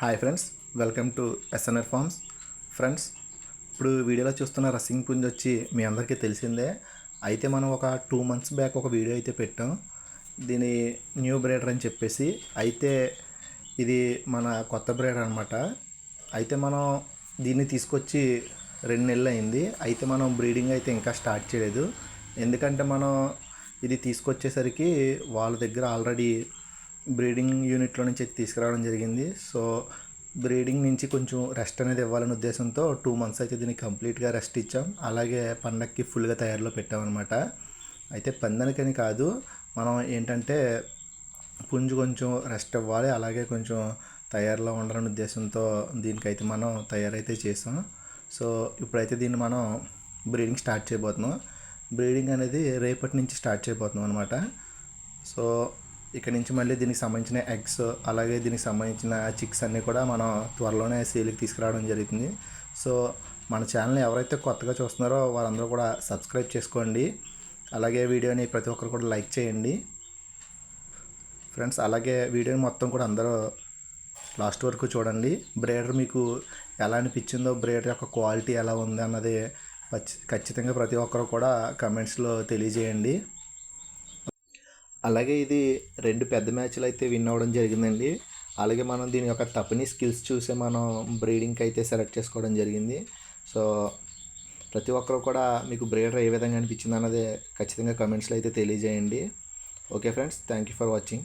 Hi friends welcome to SNR farms friends ఇప్పుడు వీడియోలో చూస్తున్న రసింగ్ పుంజ్ వచ్చి మీ అందరికీ తెలిసిందే. అయితే మనం ఒక టూ మంత్స్ బ్యాక్ ఒక వీడియో అయితే పెట్టాం. దీని న్యూ బ్రేడర్ అని చెప్పేసి. అయితే ఇది మన కొత్త బ్రేడర్ అనమాట అయితే మనం దీన్ని తీసుకొచ్చి రెండు నెలలు అయింది. అయితే మనం బ్రీడింగ్ అయితే ఇంకా స్టార్ట్ చేయలేదు. ఎందుకంటే మనం ఇది తీసుకొచ్చేసరికి వాళ్ళ దగ్గర ఆల్రెడీ బ్రీడింగ్ యూనిట్లో నుంచి తీసుకురావడం జరిగింది. సో బ్రీడింగ్ నుంచి కొంచెం రెస్ట్ అనేది ఇవ్వాలనే ఉద్దేశంతో టూ మంత్స్ అయితే దీన్ని కంప్లీట్గా రెస్ట్ ఇచ్చాం. అలాగే పండక్కి ఫుల్గా తయారులో పెట్టామన్నమాట అయితే పందానికని కాదు మనం ఏంటంటే పుంజు కొంచెం రెస్ట్ ఇవ్వాలి అలాగే కొంచెం తయారులో ఉండాలనే ఉద్దేశంతో దీనికైతే మనం తయారైతే చేసాం. సో ఇప్పుడైతే దీన్ని మనం బ్రీడింగ్ స్టార్ట్ చేయబోతున్నాం. బ్రీడింగ్ అనేది రేపటి నుంచి స్టార్ట్ చేయబోతున్నాం అనమాట సో ఇక్కడ నుంచి మళ్ళీ దీనికి సంబంధించిన ఎగ్స్ అలాగే దీనికి సంబంధించిన చిక్స్ అన్నీ కూడా మనం త్వరలోనే సేల్కి తీసుకురావడం జరుగుతుంది. సో మన ఛానల్ ఎవరైతే కొత్తగా చూస్తున్నారో వాళ్ళందరూ కూడా సబ్స్క్రైబ్ చేసుకోండి. అలాగే వీడియోని ప్రతి ఒక్కరు కూడా లైక్ చేయండి. ఫ్రెండ్స్ అలాగే వీడియోని మొత్తం కూడా అందరూ లాస్ట్ వరకు చూడండి. బ్రేడర్ మీకు ఎలా అనిపించిందో బ్రేడర్ యొక్క క్వాలిటీ ఎలా ఉంది అన్నది ఖచ్చితంగా ప్రతి ఒక్కరు కూడా కమెంట్స్లో తెలియజేయండి. అలాగే ఇది రెండు పెద్ద మ్యాచ్లు అయితే విన్ అవ్వడం జరిగిందండి. అలాగే మనం దీని యొక్క తప్పని స్కిల్స్ చూసే మనం బ్రీడింగ్కి అయితే సెలెక్ట్ చేసుకోవడం జరిగింది. సో ప్రతి ఒక్కరు కూడా మీకు బ్రీడర్ ఏ విధంగా అనిపించింది అన్నది ఖచ్చితంగా కమెంట్స్లో అయితే తెలియజేయండి. Okay friends thank you for watching.